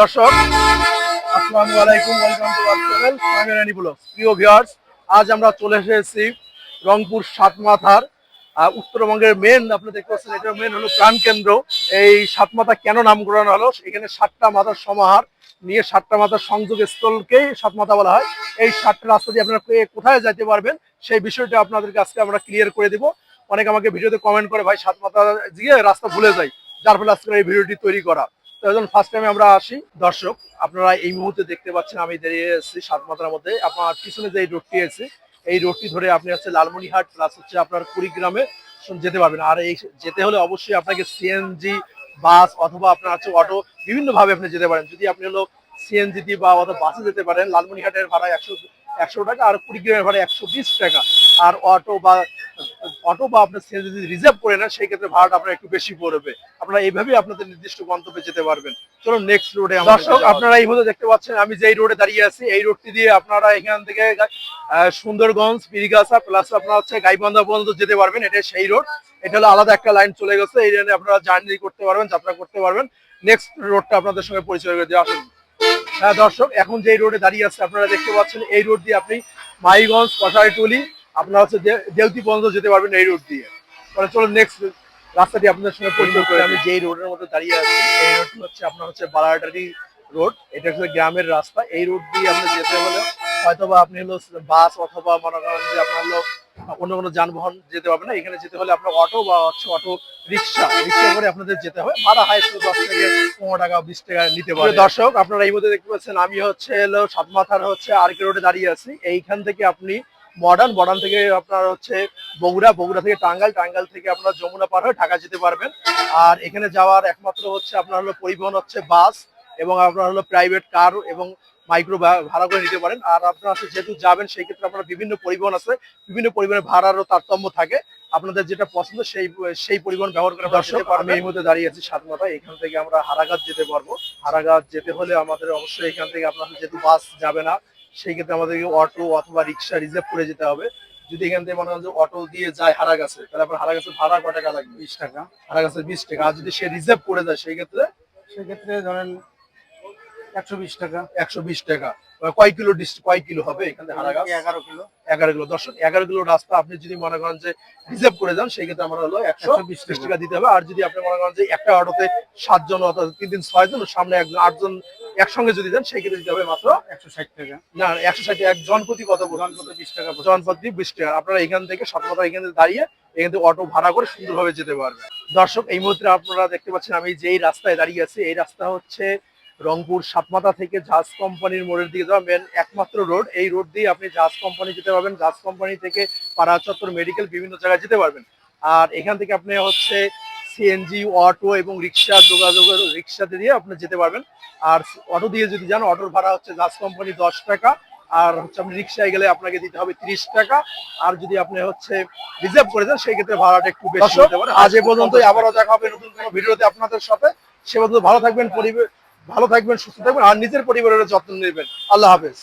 দর্শক, আসসালামু আলাইকুম welcome to channel Samirani blog. প্রিয় ভিউয়ার্স আজ আমরা চলে এসেছি রংপুর সাতমাথার উত্তরবঙ্গের মেন আপনি দেখতে পাচ্ছেন এটা মেন হলো প্রাণকেন্দ্র এই সাতমাথা কেন নামকরণ হলো? এখানে সাতটা মাথার সমাহার নিয়ে সাতটা মাথার সংযোগ স্থলকেই সাতমাথা বলা হয়। এই সাতটা রাস্তা দিয়ে আপনারা কোথায় যেতে পারবেন, সেই বিষয়টা আপনাদের আজকে আমরা ক্লিয়ার করে দিব। অনেক আমাকে ভিডিওতে কমেন্ট করে, ভাই, সাতমাথা গিয়ে রাস্তা ভুলে যাই। যার ফলে আজকে এই ভিডিওটি তৈরি করা। তো ফার্স্ট টাইমে আমরা আসি। দর্শক, আপনারা এই মুহূর্তে দেখতে পাচ্ছেন আমি দাঁড়িয়ে এসেছি সাতমাথার মধ্যে। আপনার পিছনে যে এই রোডটি আছে, এই রোডটি ধরে আপনি হচ্ছে লালমনিহাট প্লাস হচ্ছে আপনার কুড়িগ্রামে যেতে পারবেন। আর এই যেতে হলে অবশ্যই আপনাকে সিএনজি বাস অথবা আপনার হচ্ছে অটো বিভিন্ন ভাবে আপনি যেতে পারেন। যদি আপনি হলো সিএনজি দিয়ে বা অথবা বাসে যেতে পারেন লালমনিহাটের ভাড়া একশো একশো টাকা আর কুড়িগ্রামের ভাড়া একশো বিশ টাকা। আর অটো বা অটো বা আপনার সিএনজি যদি রিজার্ভ করে নেন সেই ক্ষেত্রে ভাড়াটা আপনার একটু বেশি পড়বে। আপনারা এইভাবে আপনাদের নির্দিষ্ট গন্তব্যে যেতে পারবেন। চলো নেক্সট রোডে দর্শক আপনারা এই মুহূর্তে দেখতে পাচ্ছেন আমি যেই রোডে দাঁড়িয়ে আছি এই রোডটি দিয়ে আপনারা এখান থেকে সুন্দরগঞ্জ পিরিগাছা প্লাস আপনার হচ্ছে গাইবান্ধা পর্যন্ত যেতে পারবেন এটা সেই রোড এটা হলো আলাদা একটা লাইন চলে গেছে এই লাইনে আপনারা জার্নি করতে পারবেন যাত্রা করতে পারবেন। নেক্সট রোডটা আপনাদের সঙ্গে পরিচয় করে দিয়ে আসুন। হ্যাঁ দর্শক এখন যে রোডে দাঁড়িয়ে আছে আপনারা দেখতে পাচ্ছেন এই রোড দিয়ে আপনি মাইগঞ্জ কষাইটুলি আপনার হচ্ছে দেউতি পর্যন্ত যেতে পারবেন এই রোড দিয়ে। পরে চলো নেক্সট রাস্তাটি আপনাদের সঙ্গে পরিচয় করে আমি যেই রোডের মধ্যে দাঁড়িয়ে আছি এই রোডটি হচ্ছে আপনার হচ্ছে বালাটারি রোড এটা হচ্ছে গ্রামের রাস্তা। এই রোড দিয়ে আপনি যেতে হলে হয়তোবা আপনি হলো বাস অথবা মনে করেন যে আপনার হলো অন্য কোনো যানবাহন যেতে পারবে না। এখানে যেতে হলে আপনার অটো বা হচ্ছে অটো রিক্সা রিক্সা করে আপনাদের যেতে হবে। ভাড়া হাই স্কুল দশ থেকে পনেরো টাকা বিশ টাকা নিতে পারে দর্শক আপনারা এই মধ্যে দেখতে পাচ্ছেন আমি হচ্ছে হলো সাতমাথার হচ্ছে আরকে রোডে দাঁড়িয়ে আছি। এইখান থেকে আপনি মডার্ন মডার্ন থেকে আপনার হচ্ছে বগুড়া বগুড়া থেকে টাঙ্গাইল টাঙ্গাইল থেকে আপনার যমুনা পার হয়ে ঢাকা যেতে পারবেন। আর এখানে যাওয়ার একমাত্র হচ্ছে আপনার হলো পরিবহন হচ্ছে বাস এবং আপনার হলো প্রাইভেট কার এবং মাইক্রো ভাড়া করে নিতে পারেন। আর আপনার যেহেতু যাবেন সেই ক্ষেত্রে আপনার বিভিন্ন পরিবহন আছে। বিভিন্ন পরিবহনের ভাড়ারও তারতম্য থাকে। আপনাদের যেটা পছন্দ সেই সেই পরিবহন ব্যবহার করে দর্শক আমি এই মুহূর্তে দাঁড়িয়ে আছি সাতমাথা এখান থেকে আমরা হারাঘাট যেতে পারব। হারাঘাট যেতে হলে আমাদের অবশ্যই এখান থেকে আপনার যেহেতু বাস যাবে না সেই ক্ষেত্রে আমাদেরকে অটো অথবা রিক্সা রিজার্ভ করে যেতে হবে। যদি এখান থেকে মনে হয় যে অটো দিয়ে যায় হারা গাছে তাহলে আপনার হারা হারাগাছের ভাড়া ক টাকা লাগবে? বিশ টাকা। হারা হারাগাছের বিশ টাকা। আর যদি সে রিজার্ভ করে যায় সেই ক্ষেত্রে? সেক্ষেত্রে ধরেন একশো বিশ টাকা। একশো বিশ টাকা। কয় কিলো ডিস্ট কয় কিলো হবে এখান হারাগাছ এগারো কিলো। এগারো কিলো। দর্শক এগারো কিলো রাস্তা আপনি যদি মনে করেন যে রিজার্ভ করে যান সেই ক্ষেত্রে আমার হলো একশো বিশ 120 টাকা। দিতে হবে। আর যদি আপনি মনে করেন যে একটা অটোতে সাতজন অথবা তিন দিন ছয় জন সামনে একজন আটজন একসঙ্গে যদি দেন সেই ক্ষেত্রে দিতে হবে মাত্র একশো ষাট টাকা। না একশো ষাট একজন প্রতি কত পড়বে? জন কত বিশ টাকা। জনপথ বিশ টাকা। আপনারা এখান থেকে সাতমাথা এখান থেকে দাঁড়িয়ে এখান থেকে অটো ভাড়া করে সুন্দরভাবে যেতে পারবেন। দর্শক এই মুহূর্তে আপনারা দেখতে পাচ্ছেন আমি যেই রাস্তায় দাঁড়িয়ে আছি এই রাস্তা হচ্ছে রংপুর সাতমাথা থেকে জাহাজ কোম্পানির মোড়ের দিকে যাওয়া মেন একমাত্র রোড এই রোড দিয়ে আপনি জাহাজ কোম্পানি যেতে পারবেন। জাহাজ কোম্পানি থেকে পাড়া চত্বর মেডিকেল বিভিন্ন জায়গায় যেতে পারবেন। আর এখান থেকে আপনি হচ্ছে সিএনজি অটো এবং রিক্সা যোগাযোগের রিক্সাতে দিয়ে আপনি যেতে পারবেন। আর অটো দিয়ে যদি যান অটোর ভাড়া হচ্ছে জাহাজ কোম্পানি দশ টাকা। আর হচ্ছে আপনি রিক্সায় গেলে আপনাকে দিতে হবে ত্রিশ টাকা। আর যদি আপনি হচ্ছে রিজার্ভ করে যান সেই ক্ষেত্রে ভাড়াটা একটু বেশি হতে পারে। আজ এ পর্যন্ত আবারও দেখা হবে নতুন কোনো ভিডিওতে আপনাদের সাথে। সে পর্যন্ত ভালো থাকবেন পরিবেশ ভালো থাকবেন সুস্থ থাকবেন আর নিজের পরিবারের যত্ন নেবেন। আল্লাহ হাফেজ।